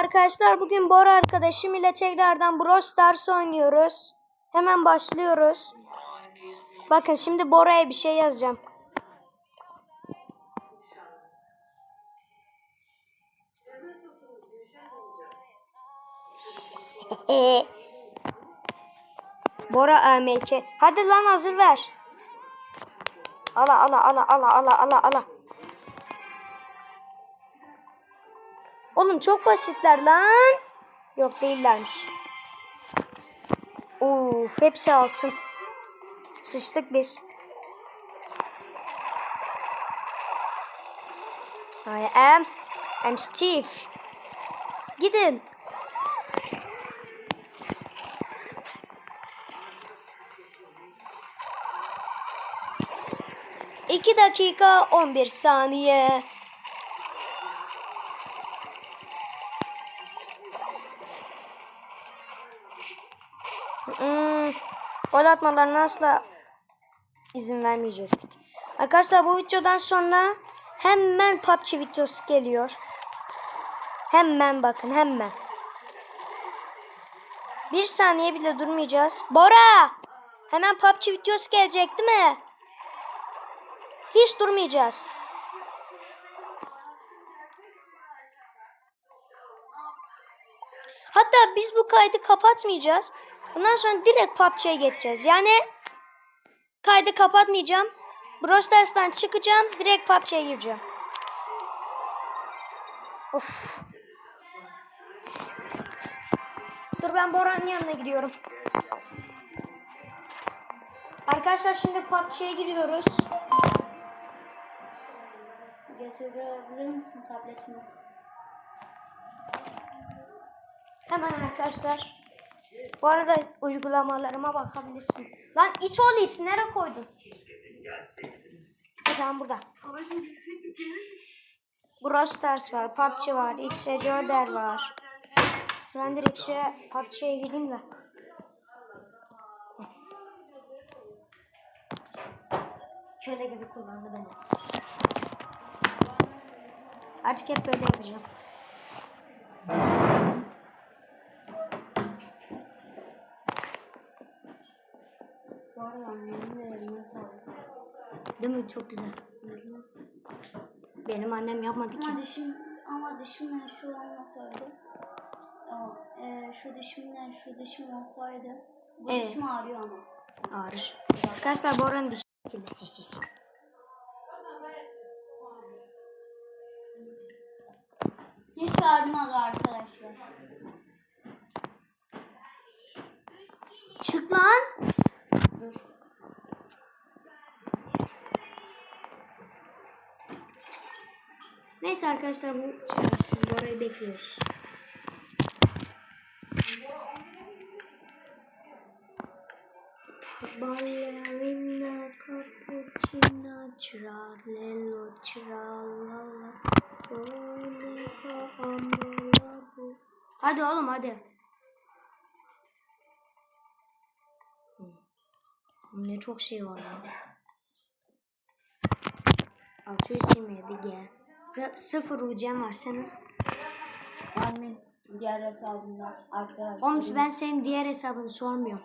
arkadaşlar. Bugün Bora arkadaşım ile tekrardan Brawl Stars oynuyoruz. Hemen başlıyoruz. Bakın şimdi Bora'ya bir şey yazacağım. Bora AMK. Hadi lan hazır ver. Ala ala ala ala ala ala ala. Oğlum çok basitler lan. Yok değillermiş. Oo, hepsi altın. Sıçtık biz. I am I'm Steve. Gidin. İki dakika 11 saniye. Gol atmalarına asla izin vermeyecektik. Arkadaşlar bu videodan sonra hemen PUBG videosu geliyor. Hemen bakın hemen. Bir saniye bile durmayacağız. Bora! Hemen PUBG videosu gelecek değil mi? Hiç durmayacağız. Hatta biz bu kaydı kapatmayacağız. Bundan sonra direkt PUBG'ye geçeceğiz. Yani kaydı kapatmayacağım. Brawl Stars'tan çıkacağım. Direkt PUBG'ye gireceğim. Of. Dur ben Boran'ın yanına gidiyorum. Arkadaşlar şimdi PUBG'ye giriyoruz. Getirebilir misin tabletimi? Hemen arkadaşlar. Bu arada uygulamalarıma bakabilirsin. Lan iç ol iç. Nereye koydun? Ha, tamam burada. Brawl Stars var. PUBG var. XR4 var. Ben direkt şeye PUBG'ye gideyim de. Şöyle gibi kullandı beni. Artık hep böyle yapacağım. Bu arada annemin de eline sağlık. Değil mi? Çok güzel. Benim annem yapmadı ki. Ama dişim, ama dişimle şu olmasaydı. O, e, şu dişimle şu dişim olsaydı. Bu Evet. dişim ağrıyor ama. Ağrır. Arkadaşlar Bora'nın dişi. Hiç ağrımadı arkadaşlar. Çık lan. Dur. Neyse arkadaşlar bu şerefsiz Bora'yı bekliyoruz. Ballerina cappuccino tralelo tralala Monica ambalabu Hadi oğlum hadi. Ne çok şey var ya. 627 G. Sıfır UC'm var senin. Annemin diğer hesabında arkadaşlar. Oğlum ben senin diğer hesabını sormuyorum.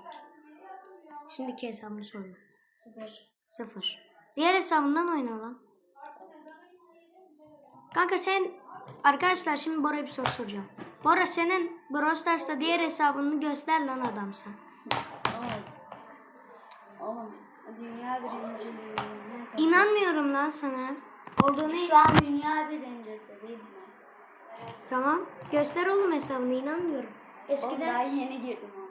Şimdiki hesabını soruyorum. Sıfır. Sıfır. Diğer hesabından oyna lan. Kanka sen arkadaşlar şimdi Bora'ya bir soru soracağım. Bora senin Brawl Stars'ta diğer hesabını göster lan adamsan. Oğlum. Oğlum. Dünya birinciliği. ne kadar- İnanmıyorum lan sana. Olduğunu Şu an dünya birincisi değil mi? tamam. Göster oğlum hesabını inanmıyorum. Oğlum Eskiden daha yeni girdim ama.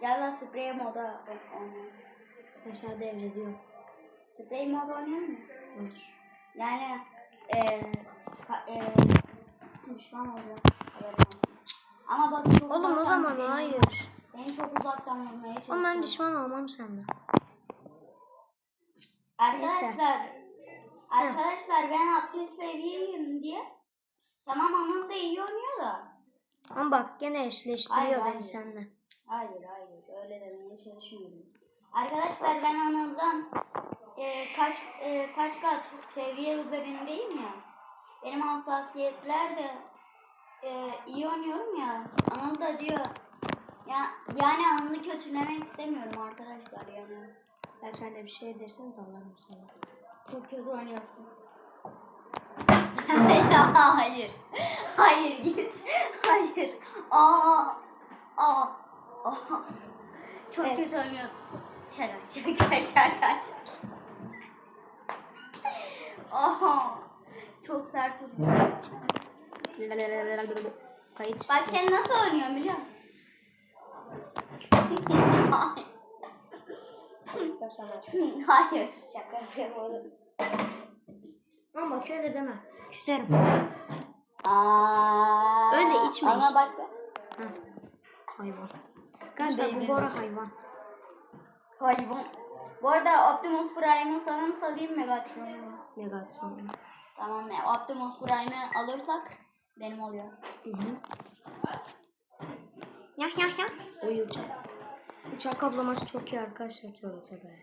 Gel lan sprey moda oynayalım. mesela devrediyor. Sprey moda oynayalım mı? Olur. Yani eee eee düşman olacağız. Ama bak çok Oğlum o zaman hayır. Beni çok uzaktan vurmaya Oğlum çalışacağım. ben düşman olmam senden. Arkadaşlar, arkadaşlar ben 60 seviyeyim diye. Tamam Anıl da iyi oynuyor da. Ama bak gene Hayır, eşleştiriyor hayır. beni seninle. Hayır hayır öyle demeye çalışmıyorum. Arkadaşlar ben Anıl'dan e, kaç e, kaç kat seviye üzerindeyim ya. benim hassasiyetler de e, iyi oynuyorum ya. Anıl da diyor. Ya, yani Anıl'ı kötülemek istemiyorum arkadaşlar yani. Ben şöyle bir şey dersen dalarım sana. Çok kötü oynuyorsun. Hayır. Hayır git. Hayır. Aa. Aa. Aa. Çok Evet. kötü oynuyorsun. Şaka şaka şaka. Aha. Çok sert vuruyor. Bak sen nasıl oynuyorsun biliyor musun? Hayır. Şaka yapıyorum oğlum. Ama bak öyle deme. Küserim. Aa. Öyle içme Ama işte. bak. Ha. Hayvan. Arkadaşlar bu. Bora hayvan. Hayvan. Bu arada Optimus Prime'ı sana mı salayım Megatron'u mu? Megatron. Tamam ne? Optimus Prime'ı alırsak benim oluyor. Hı hı. Ya ya ya. Oy uçak. Kaplaması çok iyi arkadaşlar. Tövbe tövbe.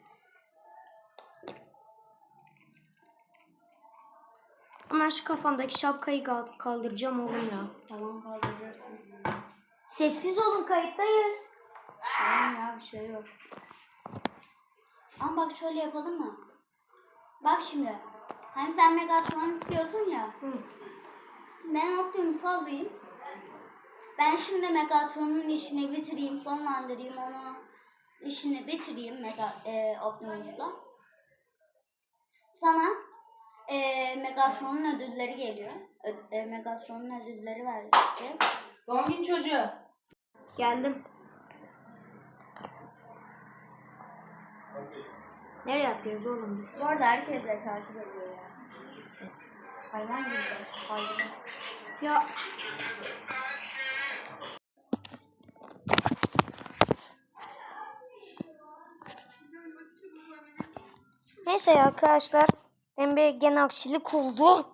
Ama şu kafamdaki şapkayı kal- kaldıracağım oğlum ya. Tamam kaldıracaksın. Sessiz olun kayıttayız. Tamam ya bir şey yok. Ama bak şöyle yapalım mı? Bak şimdi. Hani sen Megatron istiyorsun ya. Hı. Ben Optimus'u alayım. Ben şimdi Megatron'un işini bitireyim, sonlandırayım onu. işini bitireyim Mega, e, Optimus'la. Sana e, Megatron'un ödülleri geliyor. Ö, e, Megatron'un ödülleri verecek. Doğum gün çocuğu. Geldim. Nereye yapıyoruz oğlum biz? Bu arada herkes de takip ediyor ya. Evet. Hayvan gibi. Hayvan. Ya Neyse arkadaşlar. Bir gene aksilik oldu.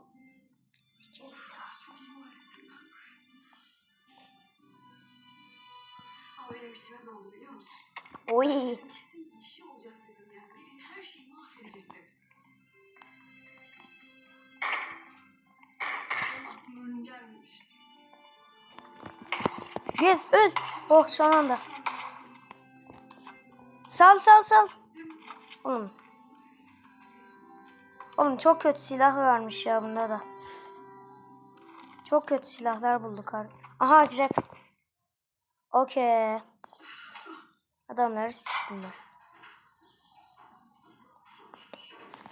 Oy. Kesin bir şey olacak dedim ya. Biri her şeyi mahvedecek dedim. Benim aklıma ölüm gelmemişti. Gel öl. Oh son anda. Sal sal sal. Oğlum. Oğlum çok kötü silah varmış ya bunda da. Çok kötü silahlar bulduk abi. Aha güzel. Okey. Adamları siktimler.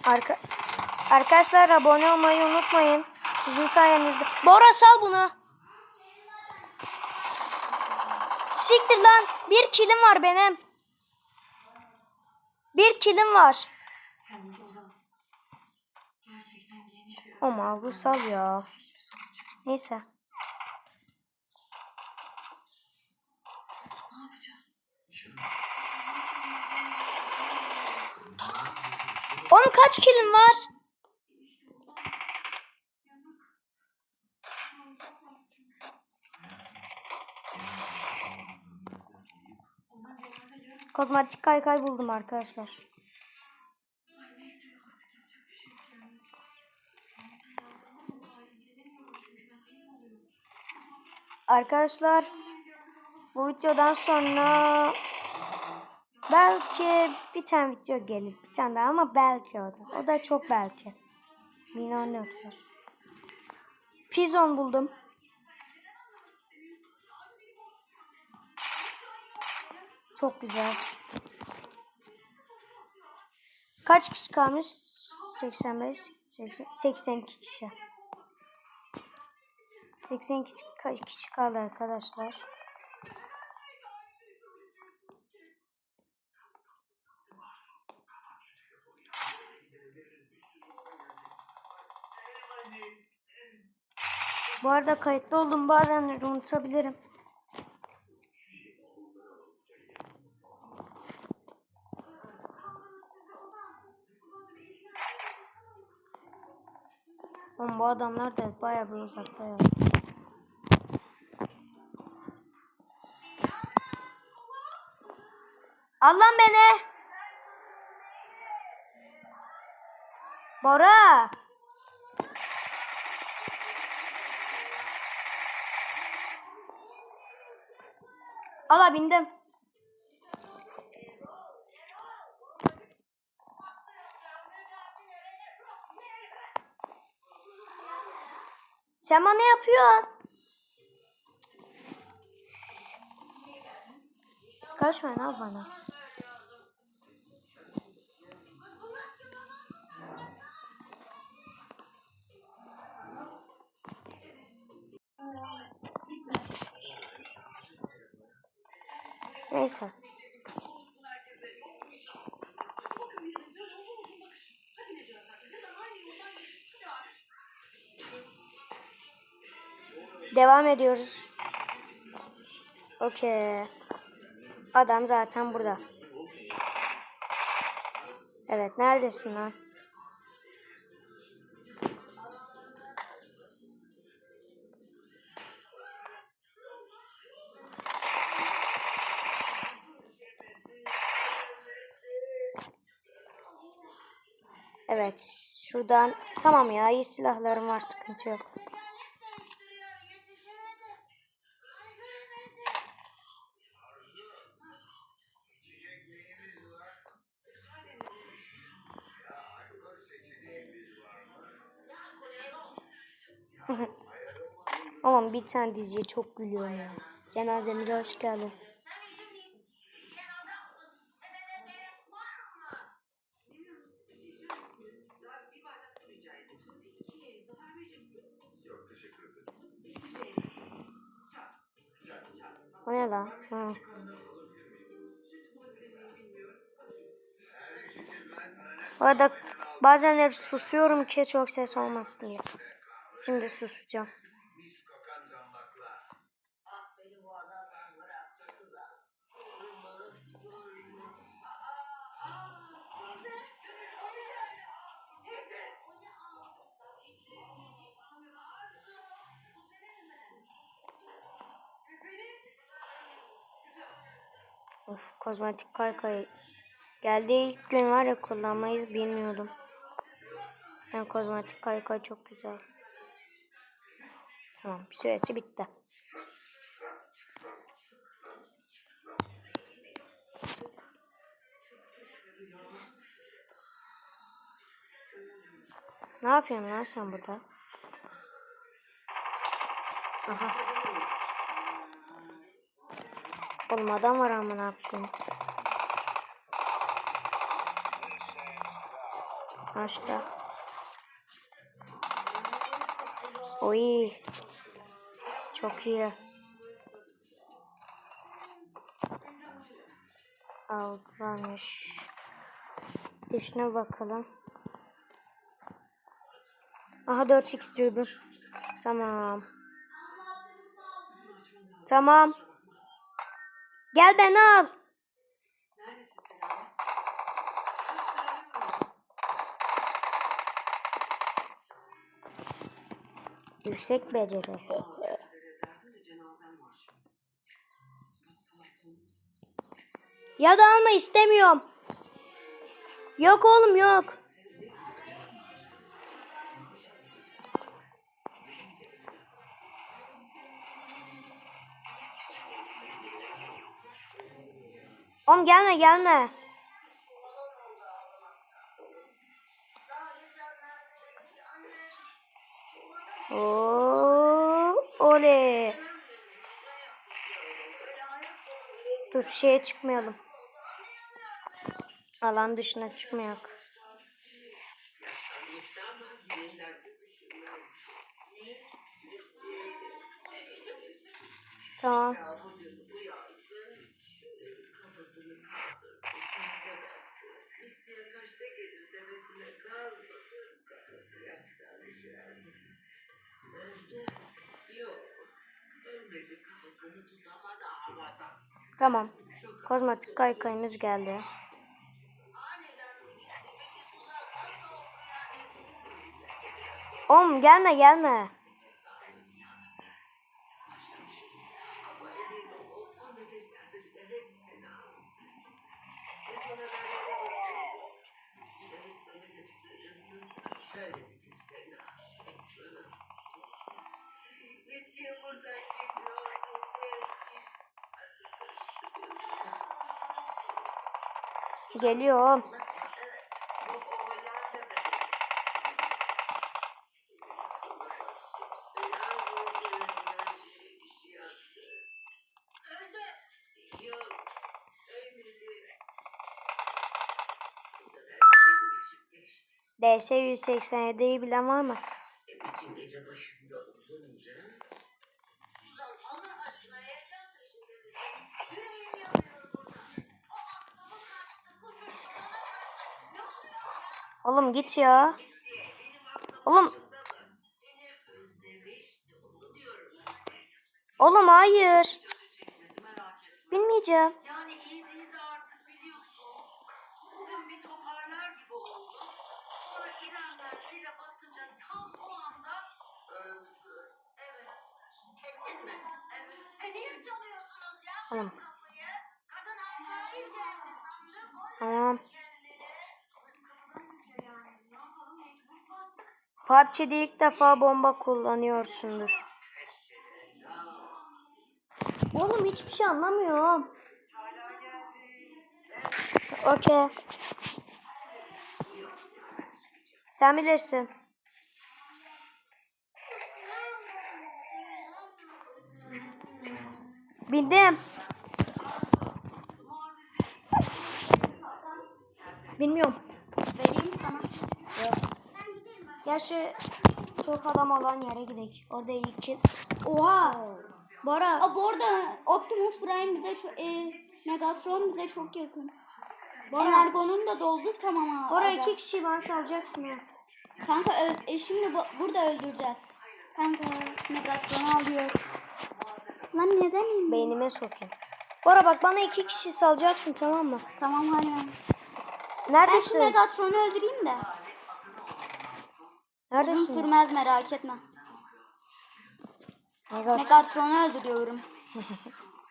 Arka Arkadaşlar abone olmayı unutmayın. Sizin sayenizde. Bora sal bunu. Siktir lan. Bir kilim var benim. Bir kilim var. Ama bu sal ya. Neyse. Ne yapacağız? Oğlum kaç kilim var? Kozmetik kaykay buldum arkadaşlar. Ay neyse artık yapacak bir şey yok yani. Ama sen yardım ama daha ilgilenemiyorum çünkü ben ayıp oluyorum. Arkadaşlar bu videodan sonra belki bir tane video gelir. Bir tane daha ama belki o da. O da çok belki. Minonotlar. Pizon buldum. Çok güzel. Kaç kişi kalmış? 85, 80, 82 kişi. 82 ka- kişi kaldı arkadaşlar. Bu arada kayıtlı oldum bazen unutabilirim. Oğlum bu adamlar da bayağı bir uzakta ya. Allah'ım beni. Bora. Allah bindim. Sen ne yapıyorsun? Kaçma lan bana. Neyse. Devam ediyoruz. Okey. Adam zaten burada. Evet neredesin lan? Evet şuradan tamam ya iyi silahlarım var sıkıntı yok. Ama bir tane diziye çok gülüyorum ya. Cenazemize hoş geldin. Lan? Ha. Bu arada bazenleri susuyorum ki çok ses olmasın diye. Şimdi susacağım. Mis Of kozmetik kaykay. Geldiği ilk gün var ya kullanmayız bilmiyordum. Yani kozmetik kaykay çok güzel. Tamam süresi bitti. Ne yapıyorsun lan sen burada? Aha. Oğlum adam var amına koyayım. Başla. Oy. Çok iyi. Algılamış. Dışına bakalım. Aha 4x dürbün. Tamam. Tamam. Gel beni al. Neredesin sen abi? Yüksek beceri. Ya da alma istemiyorum. Yok oğlum yok. Gelme gelme. Oo, oley. Dur şeye çıkmayalım. Alan dışına düşünmez. Tamam. Ya bugün uyandı. Şöyle bir kafasını kaldırdı. Saate Misliye kaçta gelir demesine kalmadı. Kafası yaslanmış yerde. Öldü. Yok. Ölmedi. Kafasını tutamadı havada. Tamam. Kozmetik kaykayımız geldi. Oğlum gelme gelme. Şöyle bir gözlerini aç. Biz diye buradan geliyoruz. Geliyorum. DS 187'yi bilen var mı? E bütün gece başında olunca... Suzan Allah aşkına heyecan peşinde misin? Yüreğim yanıyor burada. O aklımı kaçtı, koşuştu, bana kaçtı. Ne oluyor ya? Oğlum git ya. Oğlum. başında mı? Seni özlemişti, onu diyorum işte. Oğlum hayır. Bilmeyeceğim. Zile basınca tam o anda Öldü. evet. Kesin mi? Evet. E niye çalıyorsunuz ya Tamam. kapıyı? Kadın Azrail geldi sandı, Tamam. PUBG'de ilk defa bomba kullanıyorsundur. Oğlum hiçbir şey anlamıyorum. Okey. Sen bilirsin. Bindim. Bilmiyorum. Vereyim sana. Gel şu çok adam olan yere gidelim. Orada iyi ki. Oha. Bora. Aa, bu arada Optimus Prime bize çok, e, Megatron bize çok yakın. Energon'un da doldu tamam abi. Bora iki kişi bana salacaksın ha. Kanka e, şimdi bu- burada öldüreceğiz. Kanka Megatron'u alıyoruz. Lan neden indin? Beynime sokayım. Bora bak bana iki kişi salacaksın tamam mı? Tamam hadi. Ben şu Neredesin? Megatron'u öldüreyim de. Uzun Neredesin? sürmez merak etme. Megat. Megatron'u öldürüyorum.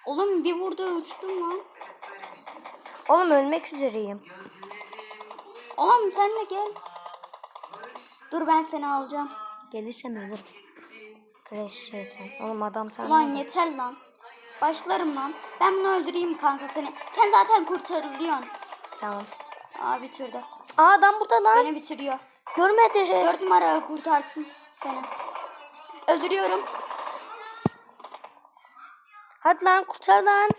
Oğlum bir vurdu uçtum lan. Oğlum ölmek üzereyim. Oğlum sen de gel. Dur ben seni alacağım. Gelirsem ölürüm. Crash şeytan. Oğlum adam tanrı. yeter lan. Başlarım lan. Ben bunu öldüreyim kanka seni. Sen zaten kurtarılıyorsun. Tamam. Aa bitirdi. Aa adam burada lan. Beni bitiriyor. Görmedi. Dört numara kurtarsın seni. Öldürüyorum. Hadi lan kurtar lan.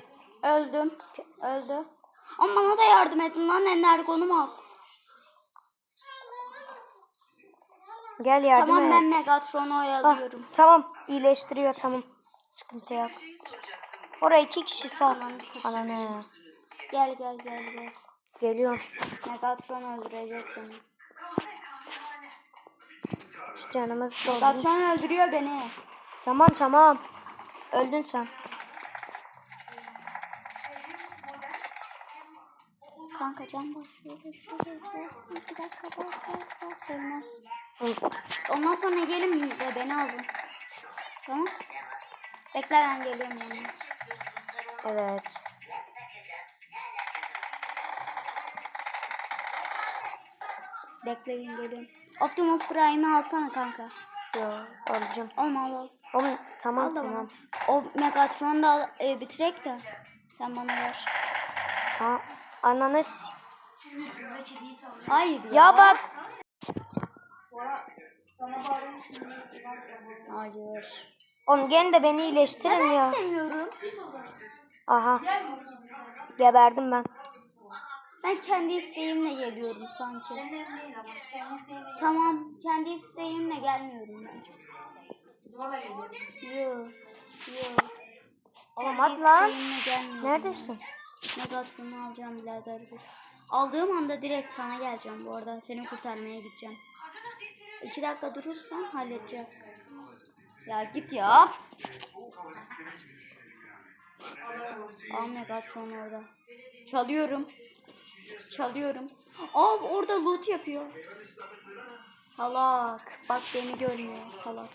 Öldüm. Öldü. Ama bana da yardım edin lan energonum az. Gel yardım Tamam et. ben Megatron'u Ah, oyalıyorum. tamam iyileştiriyor tamam. Sıkıntı yok. Oraya iki kişi sal. Bana ne? Gel gel gel gel. Geliyor. Megatron öldürecek beni. Şu canımı doldu. Megatron öldürüyor beni. Tamam tamam. Öldün sen. Kanka can başlıyor. Bir dakika. Söylemez. Hı. Ondan sonra gelin de beni alın. Tamam. Bekle ben geliyorum yanına. Evet. Bekleyin geliyorum. Optimus Prime'i alsana kanka. Yo, alacağım. Olma al. Oğlum tamam Al tamam. bana. O Megatron'u da al, e, bitirek de. Sen bana ver. Ha, ananas. Hayır ya. Ya bak. Hayır. Oğlum gene de beni iyileştirin ya. Sevmiyorum. Aha. Geberdim ben. Ben kendi isteğimle geliyorum sanki. Tamam, kendi isteğimle gelmiyorum ben. Yok, yok. Oğlum hadi lan. Neredesin? Megatron'u alacağım birader. Aldığım anda direkt sana geleceğim bu arada. Seni kurtarmaya gideceğim. İki dakika durursan halledeceğiz. Ya git ya. Al Megatron orada. Çalıyorum. Çalıyorum. Aa orada loot yapıyor. Salak. Bak beni görmüyor salak.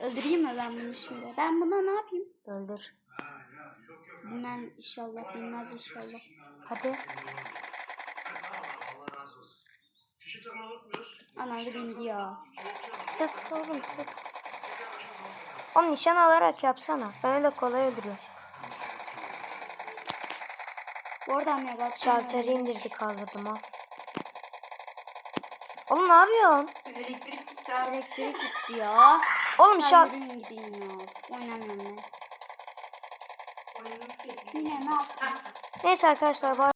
Öldüreyim mi ben bunu şimdi? Ben buna ne yapayım? Öldür. Bilmem inşallah bilmez inşallah. Hadi. Anam bindi ya. Sık oğlum sık. Oğlum nişan alarak yapsana. Ben öyle kolay öldürüyorum. Bu arada mega Şalteri indirdi kaldırdım ha. Oğlum ne yapıyorsun? Elektrik gitti. Elektrik gitti ya. Oğlum şal... Hadi gideyim ya. Oynamıyorum ben. Yine ne yaptın? Neyse arkadaşlar